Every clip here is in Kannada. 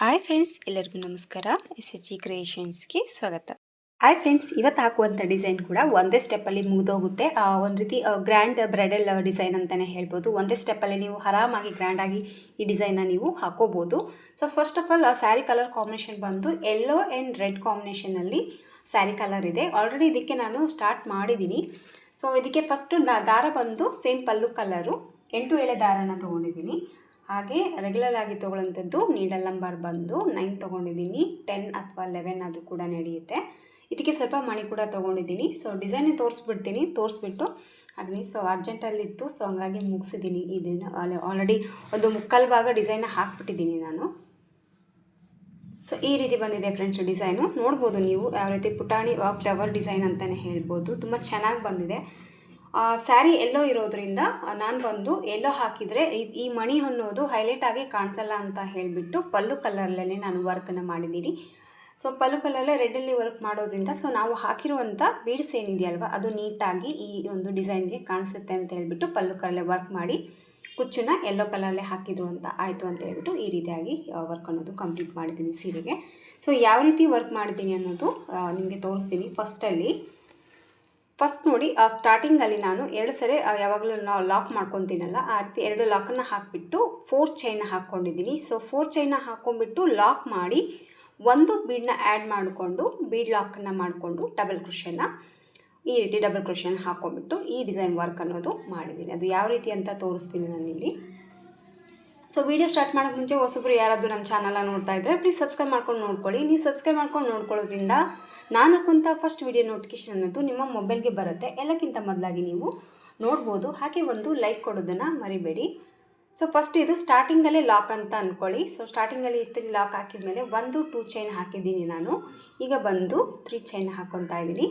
ಹಾಯ್ ಫ್ರೆಂಡ್ಸ್ ಎಲ್ಲರಿಗೂ ನಮಸ್ಕಾರ. ಎಸ್ ಎಚ್ ಜಿ ಕ್ರಿಯೇಷನ್ಸ್ಗೆ ಸ್ವಾಗತ. ಹಾಯ್ ಫ್ರೆಂಡ್ಸ್ ಇವತ್ತು ಹಾಕುವಂಥ ಡಿಸೈನ್ ಕೂಡ ಒಂದೇ ಸ್ಟೆಪ್ಪಲ್ಲಿ ಮುಗಿದೋಗುತ್ತೆ. ಒಂದು ರೀತಿ ಗ್ರ್ಯಾಂಡ್ ಬ್ರೈಡಲ್ ಡಿಸೈನ್ ಅಂತಲೇ ಹೇಳ್ಬೋದು. ಒಂದೇ ಸ್ಟೆಪ್ಪಲ್ಲಿ ನೀವು ಆರಾಮಾಗಿ ಗ್ರ್ಯಾಂಡಾಗಿ ಈ ಡಿಸೈನ್ನ ನೀವು ಹಾಕೋಬೋದು. So first of all sari colour combination ಬಂದು ಯೆಲ್ಲೋ ಆ್ಯಂಡ್ ರೆಡ್ ಕಾಂಬಿನೇಷನಲ್ಲಿ ಸ್ಯಾರಿ ಕಲರ್ ಇದೆ. ಆಲ್ರೆಡಿ ಇದಕ್ಕೆ ನಾನು ಸ್ಟಾರ್ಟ್ ಮಾಡಿದ್ದೀನಿ ಸೊ ಇದಕ್ಕೆ ಫಸ್ಟು ದಾರ ಬಂದು ಸೇಮ್ ಪಲ್ಲು ಕಲರು ಎಂಟು ಎಳೆ ದಾರನ ತೊಗೊಂಡಿದ್ದೀನಿ ಹಾಗೆ ರೆಗ್ಯುಲರ್ ಆಗಿ ತೊಗೊಳ್ಳೋಂಥದ್ದು ನೀಡಲ್ ನಂಬರ್ ಬಂದು ನೈನ್ ತೊಗೊಂಡಿದ್ದೀನಿ ಟೆನ್ ಅಥವಾ ಲೆವೆನ್ ಅದು ಕೂಡ ನಡೆಯುತ್ತೆ. ಇದಕ್ಕೆ ಸ್ವಲ್ಪ ಮಣಿ ಕೂಡ ತೊಗೊಂಡಿದ್ದೀನಿ. So design ತೋರಿಸ್ಬಿಡ್ತೀನಿ. ತೋರಿಸ್ಬಿಟ್ಟು ಹಾಗೆ ಸೊ ಅರ್ಜೆಂಟಲ್ಲಿತ್ತು ಸೊ ಹಂಗಾಗಿ ಮುಗಿಸಿದ್ದೀನಿ. ಇದನ್ನು ಆಲ್ರೆಡಿ ಒಂದು ಮುಕ್ಕಾಲು ಭಾಗ ಡಿಸೈನ್ನ ಹಾಕ್ಬಿಟ್ಟಿದ್ದೀನಿ ನಾನು. ಸೊ ಈ ರೀತಿ ಬಂದಿದೆ ಫ್ರೆಂಡ್ಸ್ ಡಿಸೈನು ನೋಡ್ಬೋದು ನೀವು, ಯಾವ ರೀತಿ ಪುಟಾಣಿ ಫ್ಲವರ್ ಡಿಸೈನ್ ಅಂತಲೇ ಹೇಳ್ಬೋದು. ತುಂಬ ಚೆನ್ನಾಗಿ ಬಂದಿದೆ. ಸ್ಯಾರಿ ಎಲ್ಲೋ ಇರೋದ್ರಿಂದ ನಾನು ಬಂದು ಎಲ್ಲೋ ಹಾಕಿದರೆ ಈ ಮಣಿ ಅನ್ನೋದು ಹೈಲೈಟ್ ಆಗಿ ಕಾಣಿಸಲ್ಲ ಅಂತ ಹೇಳಿಬಿಟ್ಟು ಪಲ್ಲು ಕಲರ್ಲೇ ನಾನು ವರ್ಕನ್ನು ಮಾಡಿದ್ದೀನಿ. ಸೊ ಪಲ್ಲು ಕಲರಲ್ಲೇ ರೆಡ್ಡಲ್ಲಿ ವರ್ಕ್ ಮಾಡೋದ್ರಿಂದ ಸೊ ನಾವು ಹಾಕಿರುವಂಥ ಬೀಡ್ಸ್ ಏನಿದೆಯಲ್ವ, ಅದು ನೀಟಾಗಿ ಈ ಒಂದು ಡಿಸೈನ್ಗೆ ಕಾಣಿಸುತ್ತೆ ಅಂತ ಹೇಳಿಬಿಟ್ಟು ಪಲ್ಲು ಕಲರಲ್ಲೇ ವರ್ಕ್ ಮಾಡಿ ಕುಚ್ಚನ್ನ ಎಲ್ಲೋ ಕಲರಲ್ಲೇ ಹಾಕಿದ್ರು ಅಂತ ಆಯಿತು ಅಂತ ಹೇಳ್ಬಿಟ್ಟು ಈ ರೀತಿಯಾಗಿ ವರ್ಕ್ ಅನ್ನೋದು ಕಂಪ್ಲೀಟ್ ಮಾಡಿದ್ದೀನಿ ಸೀರೆಗೆ. ಸೊ ಯಾವ ರೀತಿ ವರ್ಕ್ ಮಾಡಿದ್ದೀನಿ ಅನ್ನೋದು ನಿಮಗೆ ತೋರಿಸ್ತೀನಿ. ಫಸ್ಟಲ್ಲಿ ಫಸ್ಟ್ ನೋಡಿ, ಆ ಸ್ಟಾರ್ಟಿಂಗಲ್ಲಿ ನಾನು ಎರಡು ಸರಿ ಯಾವಾಗಲೂ ನಾವು ಲಾಕ್ ಮಾಡ್ಕೊತೀನಲ್ಲ, ಆ ರೀತಿ ಎರಡು ಲಾಕನ್ನು ಹಾಕಿಬಿಟ್ಟು ಫೋರ್ ಚೈನ ಹಾಕ್ಕೊಂಡಿದ್ದೀನಿ. ಸೊ ಫೋರ್ ಚೈನ ಹಾಕ್ಕೊಂಡ್ಬಿಟ್ಟು ಲಾಕ್ ಮಾಡಿ ಒಂದು ಬೀಡನ್ನ ಆ್ಯಡ್ ಮಾಡಿಕೊಂಡು ಬೀಡ್ ಲಾಕನ್ನು ಮಾಡಿಕೊಂಡು ಡಬಲ್ ಕ್ರೋಶನ ಈ ರೀತಿ ಡಬಲ್ ಕ್ರೋಶನ್ ಹಾಕ್ಕೊಂಡ್ಬಿಟ್ಟು ಈ ಡಿಸೈನ್ ವರ್ಕ್ ಅನ್ನೋದು ಮಾಡಿದ್ದೀನಿ. ಅದು ಯಾವ ರೀತಿ ಅಂತ ತೋರಿಸ್ತೀನಿ ನಾನಿಲ್ಲಿ. ಸೊ ವೀಡಿಯೋ ಸ್ಟಾರ್ಟ್ ಮಾಡೋಕ್ಕೆ ಮುಂಚೆ ಹೊಸಬ್ರು ಯಾರಾದರೂ ನಮ್ಮ ಚಾನಲ್ನ ನೋಡ್ತಾ ಇದ್ದರೆ ಪ್ಲೀಸ್ ಸಬ್ಸ್ಕ್ರೈಬ್ ಮಾಡ್ಕೊಂಡು ನೋಡ್ಕೊಳ್ಳಿ. ನೀವು ಸಬ್ಸ್ಕ್ರೈಬ್ ಮಾಡ್ಕೊಂಡು ನೋಡ್ಕೊಳ್ಳೋದ್ರಿಂದ ನಾನು ಫಸ್ಟ್ ವೀಡಿಯೋ ನೋಟಿಫಿಕೇಶನ್ ಅನ್ನೋದು ನಿಮ್ಮ ಮೊಬೈಲ್ಗೆ ಬರುತ್ತೆ. ಎಲ್ಲಕ್ಕಿಂತ ಮೊದಲಾಗಿ ನೀವು ನೋಡ್ಬೋದು. ಹಾಗೆ ಒಂದು ಲೈಕ್ ಕೊಡೋದನ್ನು ಮರಿಬೇಡಿ. ಸೊ ಫಸ್ಟ್ ಇದು ಸ್ಟಾರ್ಟಿಂಗಲ್ಲೇ ಲಾಕ್ ಅಂತ ಅಂದ್ಕೊಳ್ಳಿ ಸೊ ಸ್ಟಾರ್ಟಿಂಗಲ್ಲಿ ಇತ್ತಲ್ಲಿ ಲಾಕ್ ಹಾಕಿದ ಮೇಲೆ ಒಂದು ಟೂ ಚೈನ್ ಹಾಕಿದ್ದೀನಿ ನಾನು. ಈಗ ಬಂದು ತ್ರೀ ಚೈನ್ ಹಾಕ್ಕೊತಾ ಇದ್ದೀನಿ.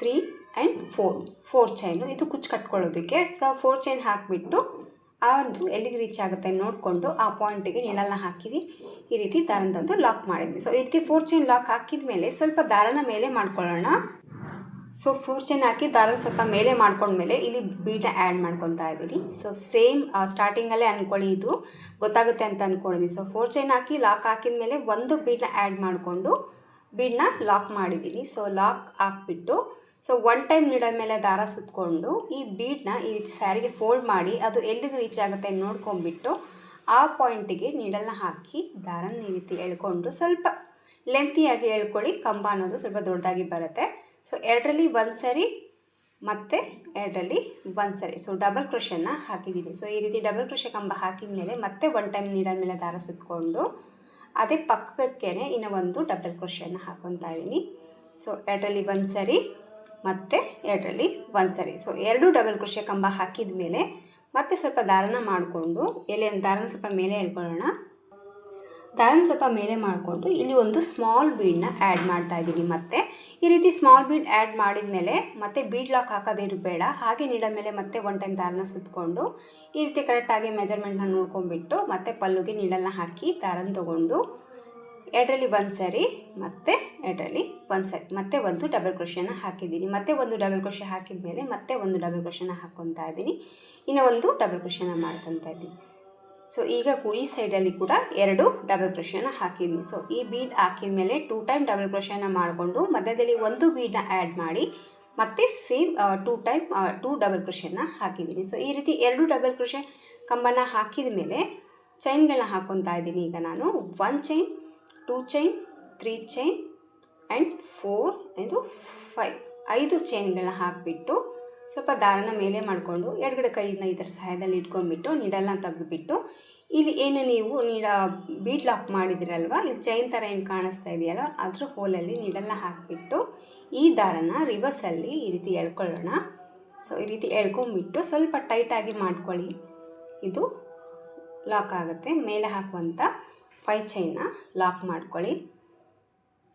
Three and four four chain ಇದು ಕುಚ್ಚು ಕಟ್ಕೊಳ್ಳೋದಕ್ಕೆ ಸೊ ಫೋರ್ ಚೈನ್ ಹಾಕಿಬಿಟ್ಟು ಅದು ಎಲ್ಲಿಗೆ ರೀಚ್ ಆಗುತ್ತೆ ನೋಡಿಕೊಂಡು ಆ ಪಾಯಿಂಟಿಗೆ ನೀಡಲ್ನ ಹಾಕಿದ್ದು ಈ ರೀತಿ ದಾರನದೊಂದು ಲಾಕ್ ಮಾಡಿದ್ವಿ. ಸೊ ಈ ರೀತಿ ಫೋರ್ ಚೈನ್ ಲಾಕ್ ಹಾಕಿದ ಮೇಲೆ ಸ್ವಲ್ಪ ದಾರನ ಮೇಲೆ ಮಾಡ್ಕೊಳ್ಳೋಣ. ಸೊ ಫೋರ್ ಚೈನ್ ಹಾಕಿ ದಾರನ ಸ್ವಲ್ಪ ಮೇಲೆ ಮಾಡ್ಕೊಂಡ್ಮೇಲೆ ಇಲ್ಲಿ ಬೀಟ ಆ್ಯಡ್ ಮಾಡ್ಕೊತಾ ಇದ್ದೀನಿ ಸೊ ಸೇಮ್ ಸ್ಟಾರ್ಟಿಂಗಲ್ಲೇ ಅಂದ್ಕೊಳ್ಳಿ ಇದು. ಗೊತ್ತಾಗುತ್ತೆ ಅಂತ ಅಂದ್ಕೊಂಡಿದ್ದೀನಿ ಸೊ ಫೋರ್ ಚೈನ್ ಹಾಕಿ ಲಾಕ್ ಹಾಕಿದ ಮೇಲೆ ಒಂದು ಬೀಡನ್ನ ಆ್ಯಡ್ ಮಾಡಿಕೊಂಡು ಬೀಡನ್ನ ಲಾಕ್ ಮಾಡಿದ್ದೀನಿ. ಸೊ ಲಾಕ್ ಹಾಕ್ಬಿಟ್ಟು ಸೊ ಒನ್ ಟೈಮ್ ನೀಡೋ ಮೇಲೆ ದಾರ ಸುತ್ತಕೊಂಡು ಈ ಬೀಡನ್ನ ಈ ರೀತಿ ಸ್ಯಾರಿಗೆ ಫೋಲ್ಡ್ ಮಾಡಿ ಅದು ಎಲ್ಲಿಗೆ ರೀಚ್ ಆಗುತ್ತೆ ನೋಡ್ಕೊಂಡ್ಬಿಟ್ಟು ಆ ಪಾಯಿಂಟಿಗೆ ನೀಡಲ್ನ ಹಾಕಿ ದಾರನ ಈ ರೀತಿ ಎಳ್ಕೊಂಡು ಸ್ವಲ್ಪ ಲೆಂತಿಯಾಗಿ ಎಳ್ಕೊಳ್ಳಿ. ಕಂಬ ಅನ್ನೋದು ಸ್ವಲ್ಪ ದೊಡ್ಡದಾಗಿ ಬರುತ್ತೆ. ಸೊ ಎರಡರಲ್ಲಿ ಒಂದು ಸರಿ ಮತ್ತು ಎರಡರಲ್ಲಿ ಒಂದು ಸರಿ ಸೊ ಡಬಲ್ ಕ್ರೋಶನ್ನ ಹಾಕಿದ್ದೀನಿ ಸೊ ಈ ರೀತಿ ಡಬಲ್ ಕ್ರೋಶ ಕಂಬ ಹಾಕಿದ ಮೇಲೆ ಮತ್ತೆ ಒನ್ ಟೈಮ್ ನೀಡಲ್ ಮೇಲೆ ದಾರ ಸುತ್ತಕೊಂಡು ಅದೇ ಪಕ್ಕಕ್ಕೆ ಇನ್ನೂ ಒಂದು ಡಬಲ್ ಕ್ರೋಶನ್ನ ಹಾಕೊತಾ ಇದ್ದೀನಿ ಸೊ ಎರಡರಲ್ಲಿ ಒಂದು ಸರಿ ಮತ್ತು ಎರಡರಲ್ಲಿ ಒಂದು ಸರಿ. ಸೊ ಎರಡು ಡಬಲ್ ಕೃಷಿಯ ಕಂಬ ಹಾಕಿದ ಮೇಲೆ ಮತ್ತೆ ಸ್ವಲ್ಪ ದಾರನ ಮಾಡಿಕೊಂಡು ಎಲೆ ದಾರನ ಸ್ವಲ್ಪ ಮೇಲೆ ಎಳ್ಕೊಳ್ಳೋಣ. ದಾರನ ಸ್ವಲ್ಪ ಮೇಲೆ ಮಾಡಿಕೊಂಡು ಇಲ್ಲಿ ಒಂದು ಸ್ಮಾಲ್ ಬೀಡನ್ನ ಆ್ಯಡ್ ಮಾಡ್ತಾ ಇದ್ದೀನಿ ಮತ್ತೆ. ಈ ರೀತಿ ಸ್ಮಾಲ್ ಬೀಡ್ ಆ್ಯಡ್ ಮಾಡಿದ ಮೇಲೆ ಮತ್ತೆ ಬೀಡ್ ಲಾಕ್ ಹಾಕೋದಿರು ಬೇಡ ಹಾಗೆ ನೀಡ ಮೇಲೆ ಮತ್ತೆ ಒನ್ ಟೈಮ್ ದಾರನ ಸುತ್ತಕೊಂಡು ಈ ರೀತಿ ಕರೆಕ್ಟಾಗಿ ಮೆಜರ್ಮೆಂಟ್ನ ನೋಡ್ಕೊಂಡ್ಬಿಟ್ಟು ಮತ್ತೆ ಪಲ್ಲುಗೆ ನೀಡಲ್ನ ಹಾಕಿ ದಾರನ ತೊಗೊಂಡು ಎರಡರಲ್ಲಿ ಒಂದು ಸರಿ, ಮತ್ತೆ ಎರಡರಲ್ಲಿ ಒಂದು ಸಾರಿ, ಮತ್ತೆ ಒಂದು ಡಬಲ್ ಕ್ರೋಷನ ಹಾಕಿದ್ದೀನಿ. ಮತ್ತೆ ಒಂದು ಡಬಲ್ ಕ್ರೋಷ ಹಾಕಿದ ಮೇಲೆ ಮತ್ತೆ ಒಂದು ಡಬಲ್ ಕ್ರೋಷನ ಹಾಕ್ಕೊತಾ ಇದ್ದೀನಿ. ಇನ್ನು ಒಂದು ಡಬಲ್ ಕ್ರೋಷನ ಮಾಡ್ಕೊತಾ ಇದ್ದೀನಿ. ಸೊ ಈಗ ಕುಳಿ ಸೈಡಲ್ಲಿ ಕೂಡ ಎರಡು ಡಬಲ್ ಕ್ರೋಷನ ಹಾಕಿದ್ದೀನಿ. ಸೊ ಈ ಬೀಡ್ ಹಾಕಿದ ಮೇಲೆ ಟೂ ಟೈಮ್ ಡಬಲ್ ಕ್ರೋಷನ ಮಾಡಿಕೊಂಡು ಮಧ್ಯದಲ್ಲಿ ಒಂದು ಬೀಡನ್ನ ಆ್ಯಡ್ ಮಾಡಿ ಮತ್ತೆ same two time two double ಕ್ರೋಷನ ಹಾಕಿದ್ದೀನಿ. ಸೊ ಈ ರೀತಿ ಎರಡು ಡಬಲ್ ಕ್ರೋಶೆ ಕಂಬನ ಹಾಕಿದ ಮೇಲೆ ಚೈನ್ಗಳನ್ನ ಹಾಕ್ಕೊತಾ ಇದ್ದೀನಿ ಈಗ ನಾನು. One chain two chain three chain and four ಇದು ಫೈವ್ ಐದು ಚೈನ್ಗಳನ್ನ ಹಾಕಿಬಿಟ್ಟು ಸ್ವಲ್ಪ ದಾರನ ಮೇಲೆ ಮಾಡಿಕೊಂಡು ಎಡಗಡೆ ಕೈಯಿಂದ ಇದರ ಸಹಾಯದಲ್ಲಿ ಇಟ್ಕೊಂಡ್ಬಿಟ್ಟು ನೀಡಲ್ಲ ತೆಗೆದುಬಿಟ್ಟು ಇಲ್ಲಿ ಏನು ನೀವು ನೀಡ ಬೀಟ್ ಲಾಕ್ ಮಾಡಿದಿರಲ್ವ? ಇಲ್ಲಿ ಚೈನ್ ಥರ ಏನು ಕಾಣಿಸ್ತಾ ಇದೆಯಲ್ಲ, ಅದ್ರ ಹೋಲಲ್ಲಿ ನೀಡಲ್ಲ ಹಾಕಿಬಿಟ್ಟು ಈ ದಾರನ ರಿವರ್ಸಲ್ಲಿ ಈ ರೀತಿ ಎಳ್ಕೊಳ್ಳೋಣ. ಸೊ ಈ ರೀತಿ ಎಳ್ಕೊಂಬಿಟ್ಟು ಸ್ವಲ್ಪ ಟೈಟಾಗಿ ಮಾಡ್ಕೊಳ್ಳಿ. ಇದು ಲಾಕ್ ಆಗುತ್ತೆ. ಮೇಲೆ ಹಾಕುವಂಥ ಫೈ ಚೈನ್ನ ಲಾಕ್ ಮಾಡ್ಕೊಳ್ಳಿ.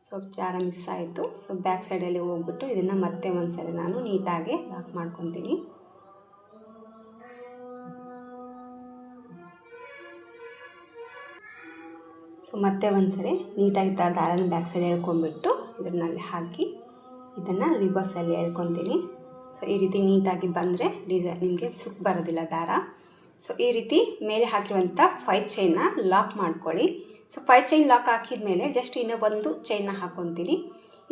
ಸೊ ಜಾರ ಮಿಸ್ ಆಯಿತು. ಸೊ ಬ್ಯಾಕ್ ಸೈಡಲ್ಲಿ ಹೋಗ್ಬಿಟ್ಟು ಇದನ್ನು ಮತ್ತೆ ಒಂದು ಸರಿ ನಾನು ನೀಟಾಗಿ ಲಾಕ್ ಮಾಡ್ಕೊತೀನಿ. ಸೊ ಮತ್ತೆ ಒಂದು ಸರಿ ನೀಟಾಗಿ ದಾರನ ಬ್ಯಾಕ್ ಸೈಡ್ ಎಳ್ಕೊಂಡ್ಬಿಟ್ಟು ಇದರಲ್ಲಿ ಹಾಕಿ ಇದನ್ನು ರಿವರ್ಸಲ್ಲಿ ಎಳ್ಕೊತೀನಿ. ಸೊ ಈ ರೀತಿ ನೀಟಾಗಿ ಬಂದರೆ ಡಿಸೈನ್ ನಿಮಗೆ ಸುಖ ಬರೋದಿಲ್ಲ ದಾರ. ಸೊ ಈ ರೀತಿ ಮೇಲೆ ಹಾಕಿರುವಂಥ ಫೈವ್ ಚೈನ್ನ ಲಾಕ್ ಮಾಡ್ಕೊಳ್ಳಿ. ಸೊ ಫೈವ್ ಚೈನ್ ಲಾಕ್ ಹಾಕಿದ ಮೇಲೆ ಜಸ್ಟ್ ಇನ್ನೂ ಒಂದು ಚೈನ್ನ ಹಾಕ್ಕೊತೀನಿ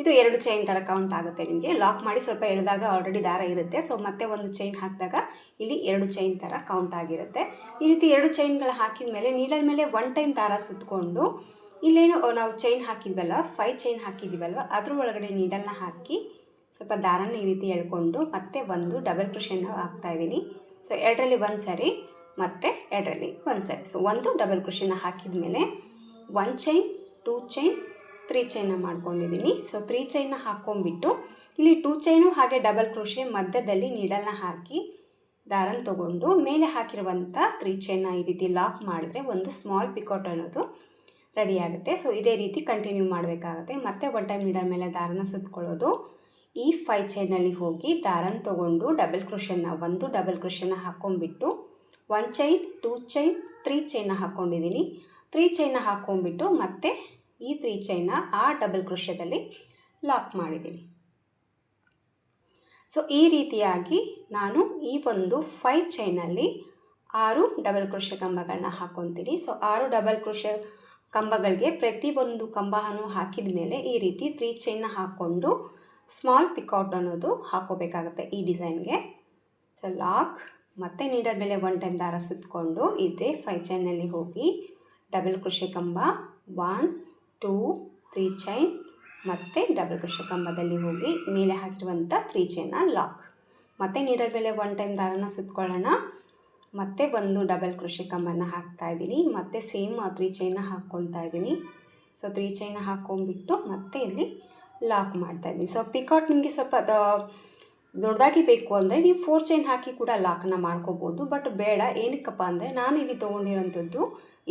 ಇದು ಎರಡು ಚೈನ್ ಥರ ಕೌಂಟ್ ಆಗುತ್ತೆ ನಿಮಗೆ. ಲಾಕ್ ಮಾಡಿ ಸ್ವಲ್ಪ ಎಳೆದಾಗ ಆಲ್ರೆಡಿ ದಾರ ಇರುತ್ತೆ. ಸೊ ಮತ್ತೆ ಒಂದು ಚೈನ್ ಹಾಕಿದಾಗ ಇಲ್ಲಿ ಎರಡು ಚೈನ್ ಥರ ಕೌಂಟ್ ಆಗಿರುತ್ತೆ. ಈ ರೀತಿ ಎರಡು ಚೈನ್ಗಳು ಹಾಕಿದ ಮೇಲೆ ನೀಡಲ್ ಮೇಲೆ ಒನ್ ಟೈಮ್ ದಾರ ಸುತ್ತಕೊಂಡು ಇಲ್ಲೇನು ನಾವು ಚೈನ್ ಹಾಕಿದ್ವಲ್ಲ ಫೈ ಚೈನ್ ಹಾಕಿದ್ದೀವಲ್ವ ಅದ್ರ ಒಳಗಡೆ ನೀಡಲ್ನ ಹಾಕಿ ಸ್ವಲ್ಪ ದಾರನ ಈ ರೀತಿ ಎಳ್ಕೊಂಡು ಮತ್ತೆ ಒಂದು ಡಬಲ್ ಕ್ರೋಶನ್ ಹಾಕ್ತಾ ಇದ್ದೀನಿ. ಸೊ ಎರಡರಲ್ಲಿ ಒಂದು ಸರಿ. ಮತ್ತು ಎರಡರಲ್ಲಿ ಒಂದು ಸೈಡ್ ಸೊ ಒಂದು ಡಬಲ್ ಕ್ರೋಷಿನ ಹಾಕಿದ ಮೇಲೆ one chain two chain three ಚೈನ ಮಾಡ್ಕೊಂಡಿದ್ದೀನಿ. ಸೊ ತ್ರೀ ಚೈನ ಹಾಕ್ಕೊಂಬಿಟ್ಟು ಇಲ್ಲಿ ಟೂ ಚೈನು ಹಾಗೆ ಡಬಲ್ ಕ್ರೋಶೆ ಮಧ್ಯದಲ್ಲಿ ನೀಡಲ್ನ ಹಾಕಿ ದಾರನ ತೊಗೊಂಡು ಮೇಲೆ ಹಾಕಿರುವಂಥ ತ್ರೀ ಚೈನ ಈ ರೀತಿ ಲಾಕ್ ಮಾಡಿದ್ರೆ ಒಂದು ಸ್ಮಾಲ್ ಪಿಕೋಟ್ ಅನ್ನೋದು ರೆಡಿ ಆಗುತ್ತೆ. ಸೊ ಇದೇ ರೀತಿ ಕಂಟಿನ್ಯೂ ಮಾಡಬೇಕಾಗುತ್ತೆ. ಮತ್ತೆ ಒನ್ ಟೈಮ್ ಮೇಲೆ ದಾರನ ಸುತ್ತಕೊಳ್ಳೋದು ಈ ಫೈ ಚೈನಲ್ಲಿ ಹೋಗಿ ದಾರನ ತೊಗೊಂಡು ಡಬಲ್ ಕ್ರೋಶನ್ನ ಒಂದು ಡಬಲ್ ಕ್ರೋಶನ್ನ ಹಾಕ್ಕೊಂಬಿಟ್ಟು one chain two chain three ಚೈನ್ನ ಹಾಕ್ಕೊಂಡಿದ್ದೀನಿ ತ್ರೀ ಚೈನ್ನ ಹಾಕ್ಕೊಂಡ್ಬಿಟ್ಟು ಮತ್ತೆ ಈ ತ್ರೀ ಚೈನ್ನ ಆ ಡಬಲ್ ಕೃಷ್ಯದಲ್ಲಿ ಲಾಕ್ ಮಾಡಿದ್ದೀನಿ ಸೊ ಈ ರೀತಿಯಾಗಿ ನಾನು ಈ ಒಂದು ಫೈ ಚೈನಲ್ಲಿ ಆರು ಡಬಲ್ ಕೃಷ್ಯ ಕಂಬಗಳನ್ನ ಹಾಕ್ಕೊತೀನಿ ಸೊ ಆರು ಡಬಲ್ ಕೃಷ್ಯ ಕಂಬಗಳಿಗೆ ಪ್ರತಿಯೊಂದು ಕಂಬನೂ ಹಾಕಿದ ಮೇಲೆ ಈ ರೀತಿ ತ್ರೀ ಚೈನ್ನ ಹಾಕ್ಕೊಂಡು ಸ್ಮಾಲ್ ಪಿಕೌಟ್ ಅನ್ನೋದು ಹಾಕೋಬೇಕಾಗುತ್ತೆ ಈ ಡಿಸೈನ್ಗೆ ಸೊ ಲಾಕ್ ಮತ್ತು ನೀಡರ್ ಮೇಲೆ ಒನ್ ಟೈಮ್ ದಾರ ಸುತ್ತಕೊಂಡು ಇದೇ ಫೈ ಚೈನಲ್ಲಿ ಹೋಗಿ ಡಬಲ್ ಕೃಷಿ ಕಂಬ ಒನ್ ಟೂ ತ್ರೀ ಚೈನ್ ಮತ್ತು ಡಬಲ್ ಕೃಷಿ ಕಂಬದಲ್ಲಿ ಹೋಗಿ ಮೇಲೆ ಹಾಕಿರುವಂಥ ತ್ರೀ ಚೈನ ಲಾಕ್ ಮತ್ತು ನೀಡರ್ ಮೇಲೆ ಒನ್ ಟೈಮ್ ದಾರನ ಸುತ್ತಕೊಳ್ಳೋಣ ಮತ್ತೆ ಒಂದು ಡಬಲ್ ಕೃಷಿ ಕಂಬನ ಹಾಕ್ತಾ ಇದ್ದೀನಿ. ಮತ್ತು ಸೇಮ್ ತ್ರೀ ಚೈನ ಹಾಕ್ಕೊಳ್ತಾ ಇದ್ದೀನಿ. ಸೊ ತ್ರೀ ಚೈನ ಹಾಕ್ಕೊಂಡ್ಬಿಟ್ಟು ಮತ್ತೆ ಇಲ್ಲಿ ಲಾಕ್ ಮಾಡ್ತಾ ಇದ್ದೀನಿ. ಸೊ ಪಿಕಾಟ್ ನಿಮಗೆ ಸ್ವಲ್ಪ ದೊಡ್ಡದಾಗಿ ಬೇಕು ಅಂದರೆ ನೀವು ಫೋರ್ ಚೈನ್ ಹಾಕಿ ಕೂಡ ಲಾಕನ್ನ ಮಾಡ್ಕೋಬೋದು. ಬಟ್ ಬೇಡ, ಏನಕ್ಕಪ್ಪ ಅಂದರೆ ನಾನು ಇಲ್ಲಿ ತೊಗೊಂಡಿರೋಂಥದ್ದು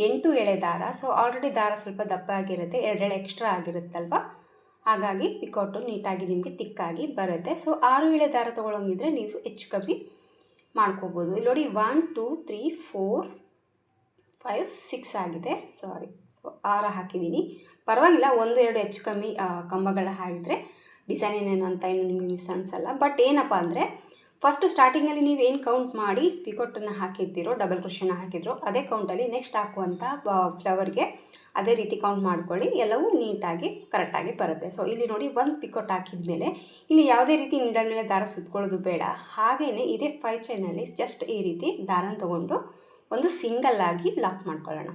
ಎಂಟು ಎಳೆ ದಾರ. ಸೊ ಆಲ್ರೆಡಿ ದಾರ ಸ್ವಲ್ಪ ದಪ್ಪ ಆಗಿರುತ್ತೆ ಎರಡೆಳೆ ಎಕ್ಸ್ಟ್ರಾ ಆಗಿರುತ್ತಲ್ವ? ಹಾಗಾಗಿ ಪಿಕೌಟು ನೀಟಾಗಿ ನಿಮಗೆ ತಿಕ್ಕಾಗಿ ಬರುತ್ತೆ. ಸೊ ಆರು ಎಳೆ ದಾರ ತೊಗೊಳಂಗಿದ್ರೆ ನೀವು ಹೆಚ್ಚು ಕಮ್ಮಿ ಮಾಡ್ಕೋಬೋದು. ಇಲ್ಲಿ ನೋಡಿ one two three four five six ಆಗಿದೆ. ಸಾರಿ ಸೊ ಆರು ಹಾಕಿದ್ದೀನಿ. ಪರವಾಗಿಲ್ಲ, ಒಂದು, ಎರಡು ಹೆಚ್ಚು ಕಮ್ಮಿ ಕಂಬಗಳ ಹಾಕಿದರೆ ಡಿಸೈನ್ ಏನೇನು ಅಂತ ಏನು ನಿಮಗೆ ಮಿಸ್ ಅನಿಸಲ್ಲ. ಬಟ್ ಏನಪ್ಪ ಅಂದರೆ ಫಸ್ಟ್ ಸ್ಟಾರ್ಟಿಂಗಲ್ಲಿ ನೀವು ಏನು ಕೌಂಟ್ ಮಾಡಿ ಪಿಕೋಟನ್ನು ಹಾಕಿದ್ದೀರೋ ಡಬಲ್ ಕ್ರೋಶನ ಹಾಕಿದ್ರು, ಅದೇ ಕೌಂಟಲ್ಲಿ ನೆಕ್ಸ್ಟ್ ಹಾಕುವಂಥ ಫ್ಲವರ್ಗೆ ಅದೇ ರೀತಿ ಕೌಂಟ್ ಮಾಡ್ಕೊಳ್ಳಿ. ಎಲ್ಲವೂ ನೀಟಾಗಿ ಕರೆಕ್ಟಾಗಿ ಬರುತ್ತೆ. ಸೊ ಇಲ್ಲಿ ನೋಡಿ ಒಂದು ಪಿಕೊಟ್ ಹಾಕಿದ ಮೇಲೆ ಇಲ್ಲಿ ಯಾವುದೇ ರೀತಿ ನೀಡಲ್ ಮೇಲೆ ದಾರ ಸುತ್ಕೊಳ್ಳೋದು ಬೇಡ. ಹಾಗೆಯೇ ಇದೇ ಫೈ ಚೈನಲ್ಲಿ ಜಸ್ಟ್ ಈ ರೀತಿ ದಾರನ ತೊಗೊಂಡು ಒಂದು ಸಿಂಗಲ್ ಆಗಿ ಲಾಕ್ ಮಾಡ್ಕೊಳ್ಳೋಣ.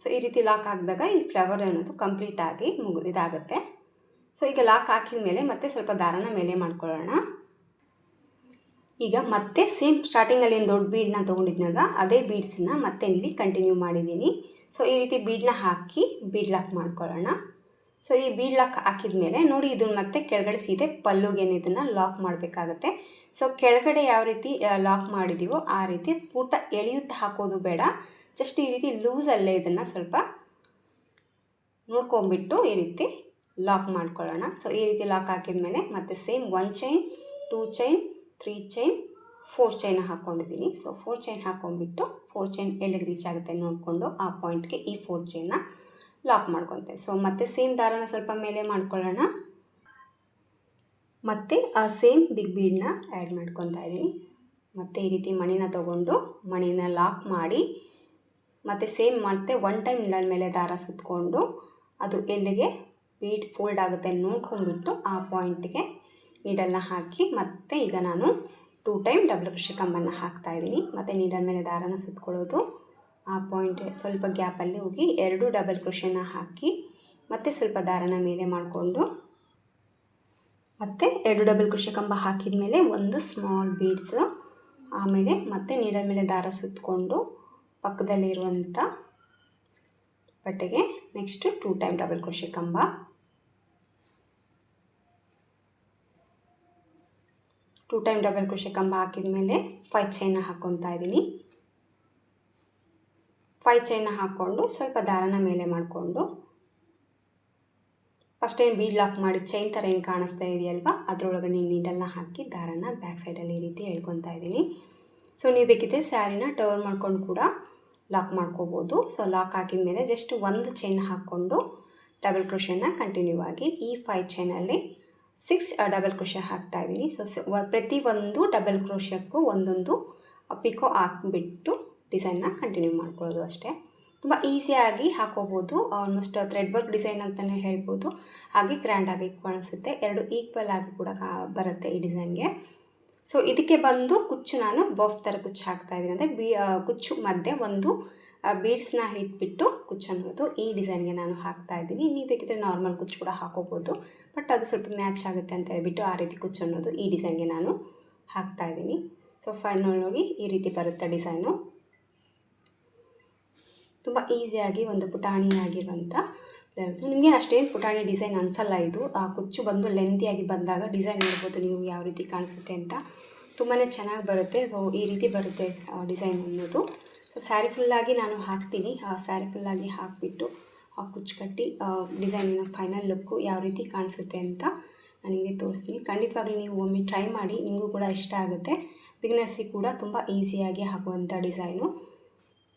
ಸೊ ಈ ರೀತಿ ಲಾಕ್ ಹಾಕಿದಾಗ ಈ ಫ್ಲವರ್ ಅನ್ನೋದು ಕಂಪ್ಲೀಟಾಗಿ ಮುಗಿದಾಗುತ್ತೆ ಸೊ ಈಗ ಲಾಕ್ ಹಾಕಿದ ಮೇಲೆ ಮತ್ತೆ ಸ್ವಲ್ಪ ದಾರನ ಮೇಲೆ ಮಾಡ್ಕೊಳ್ಳೋಣ. ಈಗ ಮತ್ತೆ ಸೇಮ್ ಸ್ಟಾರ್ಟಿಂಗಲ್ಲಿ ಏನು ದೊಡ್ಡ ಬೀಡನ್ನ ತೊಗೊಂಡಿದ್ನಲ್ಲ ಅದೇ ಬೀಡ್ಸನ್ನ ಮತ್ತೆ ಇಲ್ಲಿ ಕಂಟಿನ್ಯೂ ಮಾಡಿದ್ದೀನಿ. ಸೊ ಈ ರೀತಿ ಬೀಡನ್ನ ಹಾಕಿ ಬೀಡ್ ಲಾಕ್ ಮಾಡ್ಕೊಳ್ಳೋಣ. ಸೊ ಈ ಬೀಡ್ ಲಾಕ್ ಹಾಕಿದ ಮೇಲೆ ನೋಡಿ ಇದನ್ನು ಮತ್ತೆ ಕೆಳಗಡೆ ಸೀದೆ ಪಲ್ಲುಗೇನು ಇದನ್ನು ಲಾಕ್ ಮಾಡಬೇಕಾಗತ್ತೆ. ಸೊ ಕೆಳಗಡೆ ಯಾವ ರೀತಿ ಲಾಕ್ ಮಾಡಿದ್ದೀವೋ ಆ ರೀತಿ ಪೂರ್ತ ಎಳೆಯುತ್ತಾ ಹಾಕೋದು ಬೇಡ. ಜಸ್ಟ್ ಈ ರೀತಿ ಲೂಸಲ್ಲೇ ಇದನ್ನು ಸ್ವಲ್ಪ ನೋಡ್ಕೊಂಬಿಟ್ಟು ಈ ರೀತಿ ಲಾಕ್ ಮಾಡ್ಕೊಳ್ಳೋಣ. ಸೊ ಈ ರೀತಿ ಲಾಕ್ ಹಾಕಿದ ಮೇಲೆ ಮತ್ತೆ same one chain two chain three chain four chain ಹಾಕ್ಕೊಂಡಿದ್ದೀನಿ ಸೊ ಫೋರ್ ಚೈನ್ ಹಾಕ್ಕೊಂಡ್ಬಿಟ್ಟು ಫೋರ್ ಚೈನ್ ಎಲ್ಲಿಗೆ ರೀಚ್ ಆಗುತ್ತೆ ನೋಡಿಕೊಂಡು ಆ ಪಾಯಿಂಟ್ಗೆ ಈ ಫೋರ್ ಚೈನ್ನ ಲಾಕ್ ಮಾಡ್ಕೊತೆ. ಸೊ ಮತ್ತೆ ಸೇಮ್ ದಾರನ ಸ್ವಲ್ಪ ಮೇಲೆ ಮಾಡ್ಕೊಳ್ಳೋಣ. ಮತ್ತು ಆ ಸೇಮ್ ಬಿಗ್ ಬೀಡನ್ನ ಆ್ಯಡ್ ಮಾಡ್ಕೊತಾ ಇದ್ದೀನಿ. ಮತ್ತು ಈ ರೀತಿ ಮಣಿನ ತೊಗೊಂಡು ಮಣಿನ ಲಾಕ್ ಮಾಡಿ, ಮತ್ತು ಸೇಮ್ ಮತ್ತೆ ಒನ್ ಟೈಮ್ ನಿಡಲ್ ಮೇಲೆ ದಾರ ಸುತ್ತಕೊಂಡು ಅದು ಎಲ್ಲಿಗೆ ಬೀಟ್ ಫೋಲ್ಡ್ ಆಗುತ್ತೆ ನೋಡ್ಕೊಂಡ್ಬಿಟ್ಟು ಆ ಪಾಯಿಂಟ್ಗೆ ನೀಡಲ್ನ ಹಾಕಿ ಮತ್ತೆ ಈಗ ನಾನು ಟೂ ಟೈಮ್ ಡಬಲ್ ಕೃಷಿ ಕಂಬನ್ನು ಹಾಕ್ತಾ ಇದ್ದೀನಿ. ಮತ್ತು ನೀಡಲ್ ಮೇಲೆ ದಾರನ ಸುತ್ತಕೊಳ್ಳೋದು ಆ ಪಾಯಿಂಟ್ ಸ್ವಲ್ಪ ಗ್ಯಾಪಲ್ಲಿ ಹೋಗಿ ಎರಡು ಡಬಲ್ ಕ್ರೋಶನ ಹಾಕಿ ಮತ್ತೆ ಸ್ವಲ್ಪ ದಾರನ ಮೇಲೆ ಮಾಡಿಕೊಂಡು ಮತ್ತು ಎರಡು ಡಬಲ್ ಕೃಷಿ ಕಂಬ ಹಾಕಿದ ಮೇಲೆ ಒಂದು ಸ್ಮಾಲ್ ಬೀಡ್ಸ್ ಆಮೇಲೆ ಮತ್ತೆ ನೀಡಲ್ ಮೇಲೆ ದಾರ ಸುತ್ತಕೊಂಡು ಪಕ್ಕದಲ್ಲಿರುವಂಥ ಬಟ್ಟೆಗೆ next two time double crochet ಕಂಬ ಟೂ ಟೈಮ್ ಡಬಲ್ ಕ್ರೋಶೆ ಕಂಬ ಹಾಕಿದ ಮೇಲೆ ಫೈ ಚೈನ ಹಾಕ್ಕೊತಾ ಇದ್ದೀನಿ. ಫೈ ಚೈನ ಹಾಕ್ಕೊಂಡು ಸ್ವಲ್ಪ ದಾರನ ಮೇಲೆ ಮಾಡಿಕೊಂಡು ಫಸ್ಟ್ ಏನು ಬೀಡ್ ಲಾಕ್ ಮಾಡಿ ಚೈನ್ ಥರ ಏನು ಕಾಣಿಸ್ತಾ ಇದೆಯಲ್ವಾ ಅದರೊಳಗಡೆ ನೀಡಲ್ನ ಹಾಕಿ ದಾರನ ಬ್ಯಾಕ್ ಸೈಡಲ್ಲಿ ಈ ರೀತಿ ಹೇಳ್ಕೊತಾ ಇದ್ದೀನಿ. ಸೊ ನೀವು ಬೇಕಿದ್ದರೆ ಸ್ಯಾರಿನ ಟರ್ನ್ ಮಾಡ್ಕೊಂಡು ಕೂಡ ಲಾಕ್ ಮಾಡ್ಕೋಬೋದು. ಸೊ ಲಾಕ್ ಹಾಕಿದ ಮೇಲೆ ಜಸ್ಟ್ ಒಂದು ಚೈನ್ ಹಾಕ್ಕೊಂಡು ಡಬಲ್ ಕ್ರೋಶನ್ನ ಕಂಟಿನ್ಯೂ ಆಗಿ ಈ ಫೈ ಚೈನಲ್ಲಿ ಸಿಕ್ಸ್ ಡಬಲ್ ಕ್ರೋಶ ಹಾಕ್ತಾಯಿದ್ದೀನಿ ಸೊ ಪ್ರತಿ ಒಂದು ಡಬಲ್ ಕ್ರೋಶಕ್ಕೂ ಒಂದೊಂದು ಪಿಕೋ ಹಾಕ್ಬಿಟ್ಟು ಡಿಸೈನ್ನ ಕಂಟಿನ್ಯೂ ಮಾಡ್ಕೊಳ್ಳೋದು ಅಷ್ಟೇ. ತುಂಬ ಈಸಿಯಾಗಿ ಹಾಕೋಬೋದು. ಆಲ್ಮೋಸ್ಟ್ ಥ್ರೆಡ್ ವರ್ಕ್ ಡಿಸೈನ್ ಅಂತಲೇ ಹೇಳ್ಬೋದು. ಹಾಗೆ ಗ್ರ್ಯಾಂಡಾಗಿ ಕಾಣಿಸುತ್ತೆ. ಎರಡು ಈಕ್ವಲ್ ಆಗಿ ಕೂಡ ಬರುತ್ತೆ ಈ ಡಿಸೈನ್ಗೆ ಸೊ ಇದಕ್ಕೆ ಬಂದು ಕುಚ್ಚು ನಾನು ಬಫ್ ಥರ ಕುಚ್ಚು ಹಾಕ್ತಾ ಇದ್ದೀನಿ. ಅಂದರೆ ಬೀ ಕುಚ್ಚು ಮಧ್ಯೆ ಒಂದು ಬೀಡ್ಸ್ನ ಇಟ್ಬಿಟ್ಟು ಕುಚ್ಚು ಅನ್ನೋದು ಈ ಡಿಸೈನ್ಗೆ ನಾನು ಹಾಕ್ತಾ ಇದ್ದೀನಿ. ನೀವು ಬೇಕಿದ್ರೆ ನಾರ್ಮಲ್ ಕುಚ್ಚು ಕೂಡ ಹಾಕೋಬೋದು. ಬಟ್ ಅದು ಸ್ವಲ್ಪ ಮ್ಯಾಚ್ ಆಗುತ್ತೆ ಅಂತ ಹೇಳ್ಬಿಟ್ಟು ಆ ರೀತಿ ಕುಚ್ಚು ಅನ್ನೋದು ಈ ಡಿಸೈನ್ಗೆ ನಾನು ಹಾಕ್ತಾ ಇದ್ದೀನಿ. ಸೊ ಫೈನಲ್ ಹೋಗಿ ಈ ರೀತಿ ಬರುತ್ತೆ ಡಿಸೈನು. ತುಂಬ ಈಸಿಯಾಗಿ ಒಂದು ಪುಟಾಣಿಯಾಗಿರುವಂಥ ಬ್ಲೌಸು ನಿಮಗೆ ಅಷ್ಟೇನು ಪುಟಾಣಿ ಡಿಸೈನ್ ಅನಿಸಲ್ಲ ಇದು. ಆ ಕುಚ್ಚು ಬಂದು ಲೆಂತಿಯಾಗಿ ಬಂದಾಗ ಡಿಸೈನ್ ನೋಡ್ಬೋದು ನೀವು ಯಾವ ರೀತಿ ಕಾಣಿಸುತ್ತೆ ಅಂತ. ತುಂಬಾ ಚೆನ್ನಾಗಿ ಬರುತ್ತೆ. ಸೊ ಈ ರೀತಿ ಬರುತ್ತೆ ಡಿಸೈನ್ ಅನ್ನೋದು. ಸೊ ಸ್ಯಾರಿ ಫುಲ್ಲಾಗಿ ನಾನು ಹಾಕ್ತೀನಿ. ಆ ಸ್ಯಾರಿ ಫುಲ್ಲಾಗಿ ಹಾಕಿಬಿಟ್ಟು ಕುಚ್ಚು ಕಟ್ಟಿ ಡಿಸೈನಿನ ಫೈನಲ್ ಲುಕ್ಕು ಯಾವ ರೀತಿ ಕಾಣಿಸುತ್ತೆ ಅಂತ ನಾನು ನಿಮಗೆ ತೋರಿಸ್ತೀನಿ. ಖಂಡಿತವಾಗ್ಲೂ ನೀವು ಒಮ್ಮೆ ಟ್ರೈ ಮಾಡಿ, ನಿಮಗೂ ಕೂಡ ಇಷ್ಟ ಆಗುತ್ತೆ. ಬಿಗ್ನರ್ಸಿಗೆ ಕೂಡ ತುಂಬ ಈಸಿಯಾಗಿ ಹಾಕುವಂಥ ಡಿಸೈನು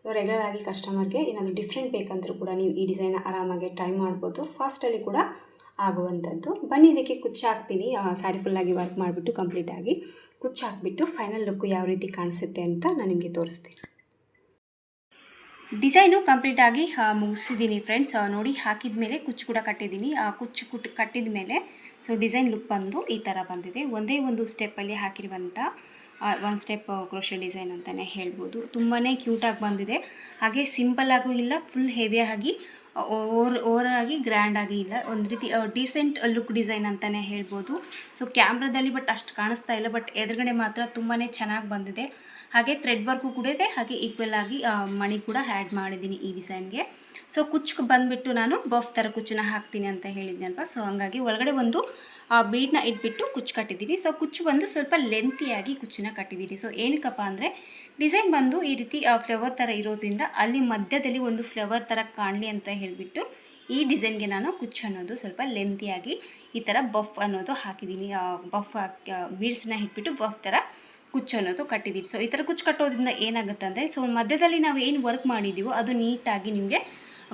ಸೊ ರೆಗ್ಯುಲರ್ ಆಗಿ ಕಸ್ಟಮರ್ಗೆ ಏನಾದರೂ ಡಿಫ್ರೆಂಟ್ ಬೇಕಂದರೂ ಕೂಡ ನೀವು ಈ ಡಿಸೈನ್ ಆರಾಮಾಗಿ ಟ್ರೈ ಮಾಡ್ಬೋದು. ಫಾಸ್ಟಲ್ಲಿ ಕೂಡ ಆಗುವಂಥದ್ದು. ಬನ್ನಿ, ಇದಕ್ಕೆ ಕುಚ್ಚು ಹಾಕ್ತೀನಿ. ಸ್ಯಾರಿ ಫುಲ್ಲಾಗಿ ವರ್ಕ್ ಮಾಡಿಬಿಟ್ಟು ಕಂಪ್ಲೀಟಾಗಿ ಕುಚ್ಚು ಹಾಕ್ಬಿಟ್ಟು ಫೈನಲ್ ಲುಕ್ಕು ಯಾವ ರೀತಿ ಕಾಣಿಸುತ್ತೆ ಅಂತ ನಾನು ನಿಮಗೆ ತೋರಿಸ್ತೀನಿ. ಡಿಸೈನು ಕಂಪ್ಲೀಟಾಗಿ ಮುಗಿಸಿದ್ದೀನಿ ಫ್ರೆಂಡ್ಸ್ ನೋಡಿ, ಹಾಕಿದ ಮೇಲೆ ಕುಚ್ಚು ಕೂಡ ಕಟ್ಟಿದ್ದೀನಿ ಆ, ಕುಚ್ಚು ಕುಟ್, ಕಟ್ಟಿದ ಮೇಲೆ ಸೊ ಡಿಸೈನ್ ಲುಕ್ ಬಂದು ಈ ಥರ ಬಂದಿದೆ. ಒಂದೇ ಒಂದು ಸ್ಟೆಪ್ಪಲ್ಲಿ ಹಾಕಿರುವಂಥ ಒಂದು ಸ್ಟೆಪ್ ಕ್ರೋಶೆ ಡಿಸೈನ್ ಅಂತಲೇ ಹೇಳ್ಬೋದು. ತುಂಬಾ ಕ್ಯೂಟಾಗಿ ಬಂದಿದೆ. ಹಾಗೆ ಸಿಂಪಲ್ಲಾಗೂ ಇಲ್ಲ ಫುಲ್ ಹೆವಿಯಾಗಿ ಓವರ್ ಓವರ್ ಆಗಿ ಗ್ರ್ಯಾಂಡ್ ಆಗಿ ಇಲ್ಲ. ಒಂದು ರೀತಿ ಡೀಸೆಂಟ್ ಲುಕ್ ಡಿಸೈನ್ ಅಂತಲೇ ಹೇಳ್ಬೋದು. ಸೊ ಕ್ಯಾಮ್ರಾದಲ್ಲಿ ಬಟ್ ಅಷ್ಟು ಕಾಣಿಸ್ತಾ ಇಲ್ಲ ಬಟ್ ಎದುರುಗಡೆ ಮಾತ್ರ ತುಂಬಾ ಚೆನ್ನಾಗಿ ಬಂದಿದೆ. ಹಾಗೆ ಥ್ರೆಡ್ ವರ್ಕು ಕೂಡ ಇದೆ. ಹಾಗೆ ಈಕ್ವಲ್ ಆಗಿ ಮಣಿ ಕೂಡ ಆ್ಯಡ್ ಮಾಡಿದ್ದೀನಿ ಈ ಡಿಸೈನ್ಗೆ ಸೊ ಕುಚ್ಚು ಬಂದುಬಿಟ್ಟು ನಾನು ಬಫ್ ಥರ ಕುಚ್ಚನ್ನ ಹಾಕ್ತೀನಿ ಅಂತ ಹೇಳಿದ್ದೆ ಅಲ್ವಾ? ಸೊ ಹಂಗಾಗಿ ಒಳಗಡೆ ಒಂದು ಬೀಡನ್ನ ಇಟ್ಬಿಟ್ಟು ಕುಚ್ಚು ಕಟ್ಟಿದ್ದೀನಿ. ಸೊ ಕುಚ್ಚು ಬಂದು ಸ್ವಲ್ಪ ಲೆಂತಿಯಾಗಿ ಕುಚ್ಚನ್ನ ಕಟ್ಟಿದ್ದೀನಿ. ಸೊ ಏನಕ್ಕಪ್ಪ ಅಂದರೆ ಡಿಸೈನ್ ಬಂದು ಈ ರೀತಿ ಫ್ಲವರ್ ಥರ ಇರೋದ್ರಿಂದ ಅಲ್ಲಿ ಮಧ್ಯದಲ್ಲಿ ಒಂದು ಫ್ಲವರ್ ಥರ ಕಾಣಲಿ ಅಂತ ಹೇಳಿಬಿಟ್ಟು ಈ ಡಿಸೈನ್ಗೆ ನಾನು ಕುಚ್ಚು ಅನ್ನೋದು ಸ್ವಲ್ಪ ಲೆಂತಿಯಾಗಿ ಈ ಥರ ಬಫ್ ಅನ್ನೋದು ಹಾಕಿದ್ದೀನಿ. ಬಫ್ ಹಾಕಿ ಬೀಡ್ಸನ್ನ ಇಟ್ಬಿಟ್ಟು ಬಫ್ ಥರ ಕುಚ್ಚು ಅನ್ನೋದು ಕಟ್ಟಿದ್ದೀವಿ. ಸೊ ಈ ಥರ ಕುಚ್ಚು ಕಟ್ಟೋದ್ರಿಂದ ಏನಾಗುತ್ತೆ ಅಂದರೆ ಸೊ ಮಧ್ಯದಲ್ಲಿ ನಾವು ಏನು ವರ್ಕ್ ಮಾಡಿದ್ದೀವೋ ಅದು ನೀಟಾಗಿ ನಿಮಗೆ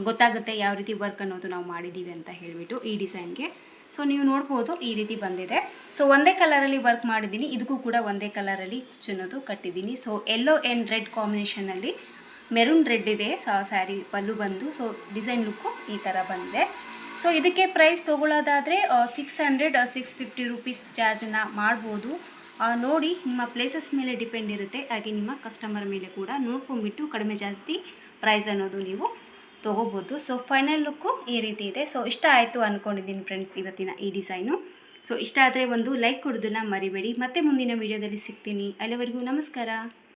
ಗೊತ್ತಾಗುತ್ತೆ ಯಾವ ರೀತಿ ವರ್ಕ್ ಅನ್ನೋದು ನಾವು ಮಾಡಿದ್ದೀವಿ ಅಂತ ಹೇಳಿಬಿಟ್ಟು ಈ ಡಿಸೈನ್ಗೆ ಸೊ ನೀವು ನೋಡ್ಬೋದು ಈ ರೀತಿ ಬಂದಿದೆ. ಸೊ ಒಂದೇ ಕಲರಲ್ಲಿ ವರ್ಕ್ ಮಾಡಿದ್ದೀನಿ. ಇದಕ್ಕೂ ಕೂಡ ಒಂದೇ ಕಲರಲ್ಲಿ ಕುಚ್ಚು ಅನ್ನೋದು ಕಟ್ಟಿದ್ದೀನಿ. ಸೊ ಎಲ್ಲೋ ಆ್ಯಂಡ್ ರೆಡ್ ಕಾಂಬಿನೇಷನಲ್ಲಿ ಮೆರೂನ್ ರೆಡ್ ಇದೆ. ಸ್ಯಾರಿ ಪಲ್ಲು ಬಂದು ಸೊ ಡಿಸೈನ್ ಲುಕ್ಕು ಈ ಥರ ಬಂದಿದೆ. ಸೊ ಇದಕ್ಕೆ price ತೊಗೊಳ್ಳೋದಾದರೆ six hundred six fifty rupees ಚಾರ್ಜನ್ನು ಮಾಡ್ಬೋದು. ನೋಡಿ, ನಿಮ್ಮ ಪ್ಲೇಸಸ್ ಮೇಲೆ ಡಿಪೆಂಡ್ ಇರುತ್ತೆ. ಹಾಗೆ ನಿಮ್ಮ ಕಸ್ಟಮರ್ ಮೇಲೆ ಕೂಡ ನೋಡ್ಕೊಂಡ್ಬಿಟ್ಟು ಕಡಿಮೆ ಜಾಸ್ತಿ ಪ್ರೈಸ್ ಅನ್ನೋದು ನೀವು ತೊಗೋಬೋದು. ಸೊ ಫೈನಲ್ ಲುಕ್ಕು ಈ ರೀತಿ ಇದೆ. ಸೊ ಇಷ್ಟ ಆಯಿತು ಅಂದ್ಕೊಂಡಿದ್ದೀನಿ ಫ್ರೆಂಡ್ಸ್ ಇವತ್ತಿನ ಈ ಡಿಸೈನು ಸೊ ಇಷ್ಟ ಆದರೆ ಒಂದು ಲೈಕ್ ಕೊಡೋದನ್ನು ಮರಿಬೇಡಿ. ಮತ್ತೆ ಮುಂದಿನ ವೀಡಿಯೋದಲ್ಲಿ ಸಿಗ್ತೀನಿ. ಅಲ್ಲಿವರೆಗೂ ನಮಸ್ಕಾರ.